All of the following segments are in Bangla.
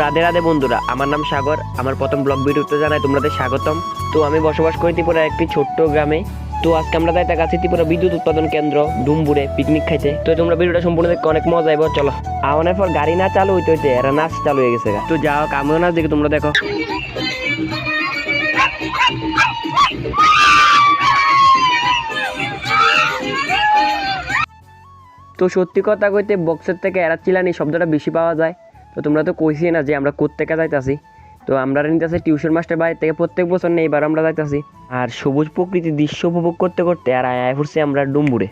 রাধে রাধে বন্ধুরা, আমার নাম সাগর, আমার প্রথম ব্লগ ভিডিওতে জানাই তোমাদের স্বাগতম। তো আমি বসবাস করি ত্রিপুরা একটি ছোট্ট গ্রামে। তো আজকে আমরা যাইতে গেছি ত্রিপুরা বিদ্যুৎ উৎপাদন কেন্দ্র, ডুমবুরে পিকনিক খাইতে। তো তোমরা ভিডিওটা সম্পূর্ণ দেখতে অনেক মজা আইব, চলো। আমাদের পর গাড়ি না চালু হইতে হইতে এরা নাচ চালু হয়ে গেছে। তো যাও আমিও নাচ দেখি তোমরা দেখো। তো সত্যি কথা কইতে বক্সের থেকে এরা চিলানি শব্দটা বেশি পাওয়া যায়। তো তোমরা তো কইছি না যে আমরা কোত্থেকে যাইতাছি। তো আমরা নিতেছি টিউশন মাস্টার বাড়ি থেকে প্রত্যেক বছর নেই এবার আমরা যাইতাছি। আর সবুজ প্রকৃতির দৃশ্য উপভোগ করতে করতে আর আয় ফুরছি আমরা ডুম্বুরে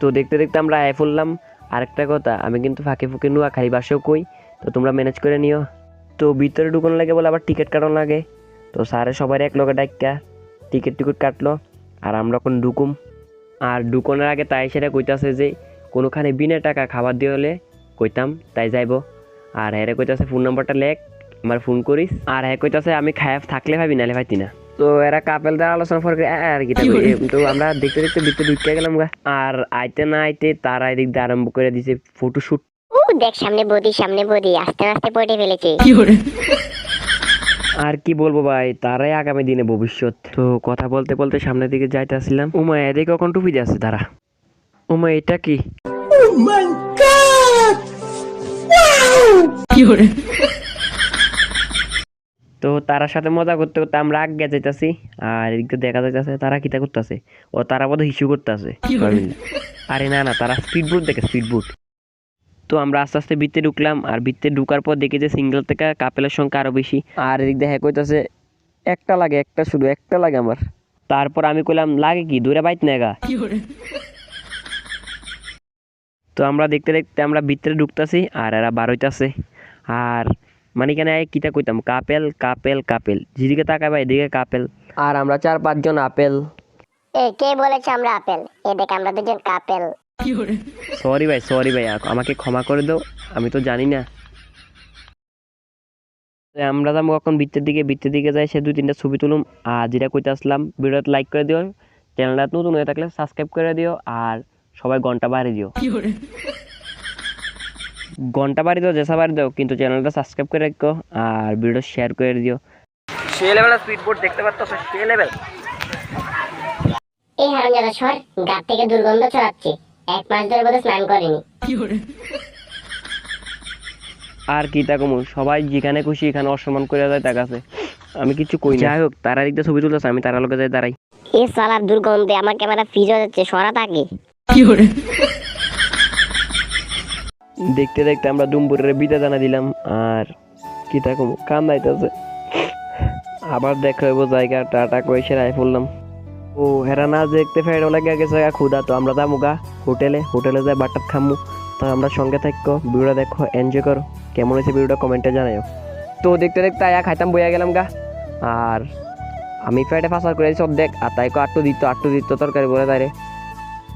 তো দেখতে দেখতে আমরা আয় ফুরলাম আরেকটা কথা, আমি কিন্তু ফাঁকে ফুঁকে নুয়া খাই বাসেও কই, তো তোমরা ম্যানেজ করে নিও। তো ভিতরে ঢুকানো লাগে বলে আবার টিকিট কাটানো লাগে। তো স্যারে সবাই এক লগে ডাক্কা টিকিট টিকিট কাটলো, আর আমরা এখন ঢুকুম। আর ঢুকনের আগে তাই সেটা কইতাছে যে, কোনোখানে বিনা টাকা খাবার দিয়ে হলে কইতাম, তাই যাইব। আর হ্যাঁ কইতাছে ফোন নাম্বারটা লেখ আমার ফোন করিস। আর হ্যাঁ কইতাছে আমি খায় থাকলে ভাবি নালে ভাইতি না। তো এরা কাপেল দ্বারা আলোচনা করে আর কি তো আমরা দেখতে দেখতে দেখতে ঢুকে গেলাম গা। আর আইতে না আইতে তারা এদিক দিয়ে আরম্ভ করে দিছে ফটোশুট ও দেখ সামনে বদি সামনে বদি আস্তে আস্তে পড়ে ফেলেছে। আর কি বলব ভাই তারাই আগামী দিনে ভবিষ্যৎ। তো কথা বলতে বলতে সামনের দিকে যাইতে আসছিলাম উমা এদিকে কখন টুপি দিয়ে আছে তারা? উমা এটা কি? তো তারার সাথে মজা করতে করতে আমরা আগে যাইতাছি আর এদিকে দেখা যাইতাছে তারা কিতা করতেছে ও তারা বোধ হিসু করতেছে। আরে না না তারা স্পিড বোট দেখে স্পিড বোট তো আমরা আস্তে আস্তে বৃত্তে ঢুকলাম আর বৃত্তে ঢুকার পর দেখি যে সিঙ্গেল থেকে কাপেলের সংখ্যা আরও বেশি। আর এদিক দেখে কইতাছে একটা লাগে একটা শুধু একটা লাগে আমার। তারপর আমি কইলাম লাগে কি? দূরে বাইত নেগা তো আমরা দেখতে দেখতে আমরা ভিতরে ঢুকতেছি আর এরা বার হইতাছে। আর মানে এখানে কিতা কইতাম? Couple couple couple. যেদিকে তাকাবে এদিকে কাপেল। আর আমরা চার পাঁচজন আপেল। এ কে বলেছে আমরা আপেল? এ দেখ আমরা দুজন কাপেল। সরি ভাই সরি ভাই আমাকে ক্ষমা করে দাও আমি তো জানি না। আমরা যাব এখন বৃত্তের দিকে বৃত্তের দিকে যাই সে দুই তিনটা ছবি তুলুম। আর যেটা কইতে আসলাম ভিডিওটা লাইক করে দিও। চ্যানেলটা নতুন হয়ে থাকলে সাবস্ক্রাইব করে দিও। আর সবাই ঘণ্টা বাড়ি দিও। ঘণ্টা বাড়ি দিও যেসা বাড়ি দিও কিন্তু চ্যানেলটা সাবস্ক্রাইব করে রাখো আর ভিডিও শেয়ার করে দিও। সে লেভেল স্পিড বোর্ড দেখতে পাচ্ছ সে লেভেল এই হারামজাদা সর গাত থেকে দুর্গন্ধ ছড়াচ্ছে। এক মাস ধরে বোধহয় স্নান করেনি। আর কি তা কমু সবাই যেখানে খুশি এখানে অসম্মান করে যায় তার কাছে। আমি কিছু কই না। যাই হোক তারা দিকটা ছবি তুলতেছে আমি তারা লোকে যাই দাঁড়াই। এ সালার দুর্গন্ধে আমার ক্যামেরা ফ্রিজ হয়ে যাচ্ছে সরা থাকে দেখতে দেখতে আমরা ডুমপুরের বিদা জানা দিলাম, আর কি তা কমু কান দাইতেছে আবার দেখা হইব জায়গা, টাটা কই সেরাই পড়লাম ও, হেরা না দেখতে ফেরো লাগে গেছে ক্ষুদা তো আমরা যাব গা হোটেলে হোটেলে যাই বাটার খামু। তো আমরা সঙ্গে থাকো, ভিডিওটা দেখো এনজয় করো। কেমন হয়েছে ভিডিওটা কমেন্টে জানাও তো দেখতে দেখতে আয়া খাইতাম, বইয়া গেলাম গা। আর আমি ফ্রাইডে ফাঁসার করে সব দেখ আর তাইকে আটটু দিত আটটু দিত তরকারি বলে তাইরে।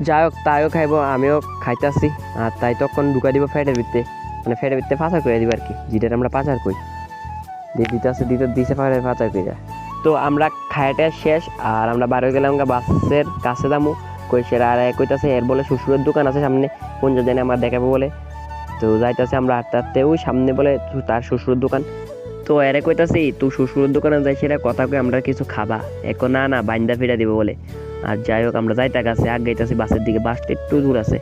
যাই হোক তাইও খাইব, আমিও খাইতাছি। আর তাই তখন ঢুকাই দিব ফ্যাটের ভিতরে মানে ফ্যাটের ভিতরে পাচার করে দিব আর কি যেটা আমরা পাচার করি। দিয়ে দিতে আছে দিতে দিছে ফ্যাটের পাচার করে তো আমরা খাইটা শেষ, আর আমরা বার গেলাম বাসের কাছে দামু। কইসের আর এক কইতাছে, এর বলে শ্বশুরের দোকান আছে সামনে কোন জানি আমার দেখাবো বলে। তো যাইতাছে আমরা আটটা আটতে ওই সামনে বলে তার শ্বশুরের দোকান। তো এরে কইতাছি তুই শ্বশুরের দোকানে যাই, সেটা কথা কই আমরা কিছু খাবা। এখন না না, বাইন্দা ফিরা দিব বলে। আর যাই হোক, আমরা যাইতা কাছে আগ গাইতেছি বাসের দিকে বাসটা একটু দূর আছে।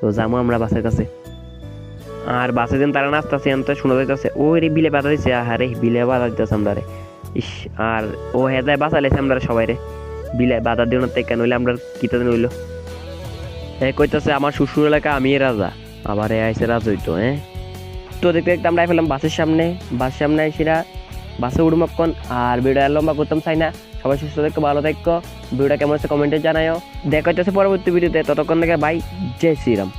তো যাব আমরা বাসের কাছে। আর বাসে যেন তারা নাচতেছে আমি তো শোনা যাইতেছে ওই রে বিলে বাধা দিছে, আহারে, বিলে বাধা দিতেছে আমরা রে ইস, আর ও হেদায় লেছে আমরা সবাই রে বিলে বাধা দিও না তেকা নইলে আমরা কিতা হইল। এ কইতাছে, আমার শ্বশুর এলাকা আমি রাজা। আবার এ আইসে রাজ হইতো হ্যাঁ? তো দেখতে দেখতে আমরা ফেলাম বাসের সামনে। বাসের সামনে আইসিরা বাসে উড়ুমক্ষণ আর ভিডিও লম্বা করতাম চাই না। সবাই সুস্থ থাকো, ভালো থাকো। ভিডিওটা কেমন আছে কমেন্টে জানাও দেখা হচ্ছে পরবর্তী ভিডিওতে। ততক্ষণ থেকে বাই, জয় শ্রীরাম।